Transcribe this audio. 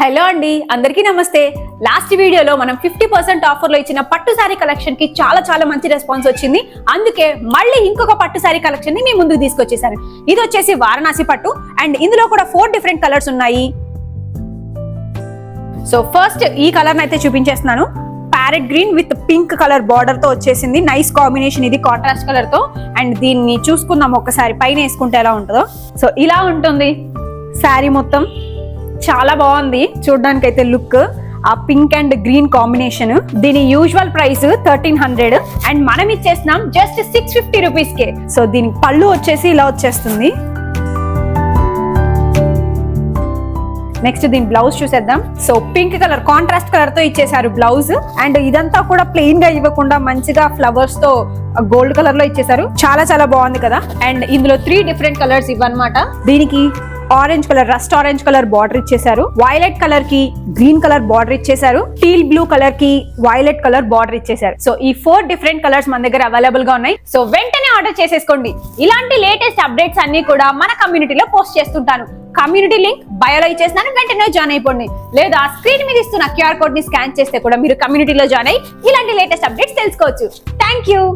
Hello అండి అందరికీ నమస్తే. లాస్ట్ వీడియోలో మనం ఫిఫ్టీ పర్సెంట్ ఆఫర్లో ఇచ్చిన పట్టు శారీ కలెక్షన్కి చాలా చాలా మంచి రెస్పాన్స్ వచ్చింది. అందుకే మళ్ళీ ఇంకొక పట్టు శారీ కలెక్షన్ని మీ ముందుకు తీసుకొచ్చేసాను ఇది వచ్చేసి వారణాసి పట్టు అండ్ ఇందులో కూడా ఫోర్ డిఫరెంట్ కలర్స్ ఉన్నాయి. సో ఫస్ట్ ఈ కలర్ అయితే చూపించేస్తున్నాను. Parrot green with pink colour బార్డర్తో వచ్చేసింది. నైస్ కాంబినేషన్ ఇది కాంట్రాస్ట్ కలర్తో. అండ్ దీన్ని చూసుకుందాం ఒకసారి పైన వేసుకుంటే ఎలా ఉంటుందో. సో ఇలా ఉంటుంది శారీ మొత్తం. చాలా బాగుంది. చూడడానికి అయితే లుక్. ఆ పింక్ అండ్ గ్రీన్ కాంబినేషన్. దీని usual price thirteen hundred. And మనం ఇచ్చేస్తున్నాం జస్ట్ సిక్స్ ఫిఫ్టీ రూపీస్ కే సో దీని పళ్ళు వచ్చేసి ఇలా వచ్చేస్తుంది. నెక్స్ట్ దీని బ్లౌజ్ చూసేద్దాం. సో పింక్ కలర్ కాంట్రాస్ట్ కలర్తో ఇచ్చేసారు బ్లౌజ్ అండ్ ఇదంతా కూడా ప్లెయిన్గా ఇవ్వకుండా మంచిగా ఫ్లవర్స్తో గోల్డ్ కలర్లో ఇచ్చేసారు చాలా చాలా బాగుంది కదా. అండ్ ఇందులో త్రీ డిఫరెంట్ కలర్స్ ఇవ్వన్నమాట. దీనికి orange colour rust orange colour border ఇచ్చేసారు వైలెట్ కలర్కి గ్రీన్ కలర్ బార్డర్ ఇచ్చేసారు టీల్ బ్లూ కలర్కి వైలెట్ కలర్ బార్డర్ ఇచ్చేసారు సో ఈ ఫోర్ డిఫరెంట్ కలర్స్ మన దగ్గర అవైలబుల్గా ఉన్నాయి. సో వెంటనే ఆర్డర్ చేసేసుకోండి. ఇలాంటి లేటెస్ట్ అప్డేట్స్ అన్ని కూడా మన కమ్యూనిటీలో పోస్ట్ చేస్తుంటాను. కమ్యూనిటీ లింక్ బయోలో ఇచ్చేసినాను వెంటనే జాయిన్ అయిపోండి. లేదా స్క్రీన్ మీద ఇస్తున్న క్యూఆర్ కోడ్ని స్కాన్ చేస్తే కూడా మీరు కమ్యూనిటీలో జాయిన్ అయ్యి ఇలాంటి లేటెస్ట్ అప్డేట్స్ తెలుసుకోవచ్చు. Thank you!